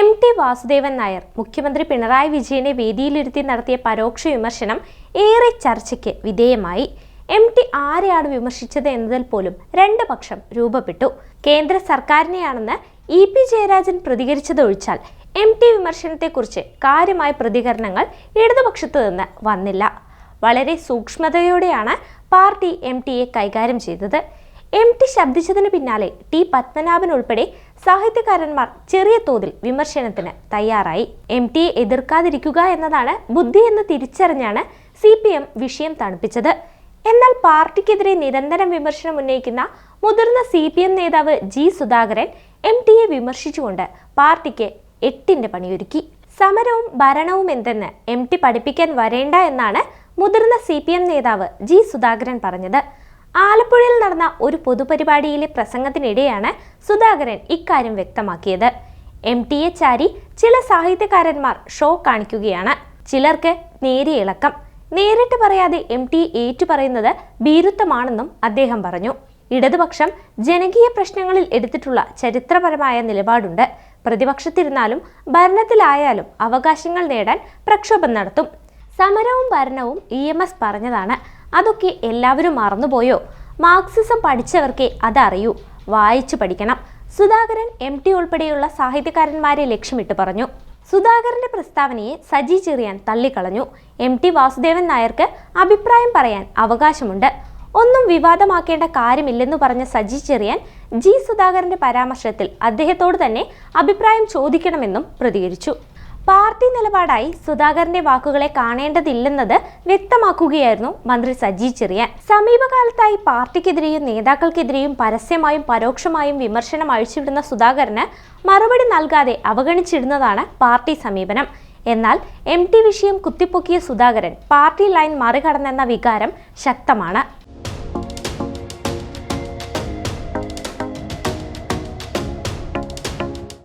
M T Vasudevan Nair മുഖ്യമന്ത്രി പിണറായി വിജയനെ വേദിയിലിരുത്തി നടത്തിയ പരോക്ഷ വിമർശനം ഏറെ ചർച്ചയ്ക്ക് വിധേയമായി. എം ടി ആരെയാണ് വിമർശിച്ചത് എന്നതിൽ പോലും രണ്ട് പക്ഷം രൂപപ്പെട്ടു. കേന്ദ്ര സർക്കാരിനെയാണെന്ന് ഇ പി ജയരാജൻ പ്രതികരിച്ചതൊഴിച്ചാൽ എം ടി വിമർശനത്തെക്കുറിച്ച് കാര്യമായ പ്രതികരണങ്ങൾ ഇടതുപക്ഷത്തു നിന്ന് വന്നില്ല. വളരെ സൂക്ഷ്മതയോടെയാണ് പാർട്ടി എം ടിയെ കൈകാര്യം ചെയ്തത്. എം ടി ശബ്ദിച്ചതിന് പിന്നാലെ ടി പത്മനാഭൻ ഉൾപ്പെടെ സാഹിത്യകാരന്മാർ ചെറിയ തോതിൽ വിമർശനത്തിന് തയ്യാറായി. എം ടിയെ എതിർക്കാതിരിക്കുക എന്നതാണ് ബുദ്ധി എന്ന് തിരിച്ചറിഞ്ഞാണ് സി പി എം വിഷയം തണുപ്പിച്ചത്. എന്നാൽ പാർട്ടിക്കെതിരെ നിരന്തരം വിമർശനം ഉന്നയിക്കുന്ന മുതിർന്ന സി പി എം നേതാവ് ജി സുധാകരൻ എം ടിയെ വിമർശിച്ചുകൊണ്ട് പാർട്ടിക്ക് എട്ടിന്റെ പണിയൊരുക്കി. സമരവും ഭരണവും എന്തെന്ന് എം ടി പഠിപ്പിക്കാൻ വരേണ്ട എന്നാണ് മുതിർന്ന സി പി എം നേതാവ് ജി സുധാകരൻ പറഞ്ഞത്. ആലപ്പുഴയിൽ നടന്ന ഒരു പൊതുപരിപാടിയിലെ പ്രസംഗത്തിനിടെയാണ് സുധാകരൻ ഇക്കാര്യം വ്യക്തമാക്കിയത്. എം. ടി. എ. ചാരി ചില സാഹിത്യകാരന്മാർ ഷോ കാണിക്കുകയാണ്. ചിലർക്ക് നേരിയ ഇളക്കം. നേരിട്ട് പറയാതെ എം. ടി. ഏറ്റുപറയുന്നത് ഭീരുത്വമാണെന്നും അദ്ദേഹം പറഞ്ഞു. ഇടതുപക്ഷം ജനകീയ പ്രശ്നങ്ങളിൽ എടുത്തിട്ടുള്ള ചരിത്രപരമായ നിലപാടുണ്ട്. പ്രതിപക്ഷത്തിരുന്നാലും ഭരണത്തിലായാലും അവകാശങ്ങൾ നേടാൻ പ്രക്ഷോഭം നടത്തും. സമരവും ഭരണവും ഇ എം എസ് പറഞ്ഞതാണ്. അതൊക്കെ എല്ലാവരും മറന്നുപോയോ? മാർക്സിസം പഠിച്ചവർക്കേ അതറിയൂ. വായിച്ചു പഠിക്കണം. സുധാകരൻ എം ടി ഉൾപ്പെടെയുള്ള സാഹിത്യകാരന്മാരെ ലക്ഷ്യമിട്ട് പറഞ്ഞു. സുധാകരന്റെ പ്രസ്താവനയെ സജി ചെറിയാൻ തള്ളിക്കളഞ്ഞു. എം ടി വാസുദേവൻ നായർക്ക് അഭിപ്രായം പറയാൻ അവകാശമുണ്ട്. ഒന്നും വിവാദമാക്കേണ്ട കാര്യമില്ലെന്ന് പറഞ്ഞ സജി ചെറിയാൻ ജി സുധാകരന്റെ പരാമർശത്തിൽ അദ്ദേഹത്തോട് തന്നെ അഭിപ്രായം ചോദിക്കണമെന്നും പ്രതികരിച്ചു. പാർട്ടി നിലപാടായി സുധാകരന്റെ വാക്കുകളെ കാണേണ്ടതില്ലെന്നത് വ്യക്തമാക്കുകയായിരുന്നു മന്ത്രി സജി ചെറിയാൻ. സമീപകാലത്തായി പാർട്ടിക്കെതിരെയും നേതാക്കൾക്കെതിരെയും പരസ്യമായും പരോക്ഷമായും വിമർശനം അഴിച്ചുവിടുന്ന സുധാകരന് മറുപടി നൽകാതെ അവഗണിച്ചിരുന്നതാണ് പാർട്ടി സമീപനം. എന്നാൽ എം ടി വിഷയം കുത്തിപ്പൊക്കിയ സുധാകരൻ പാർട്ടി ലൈൻ മറികടന്നെന്ന വികാരം ശക്തമാണ്.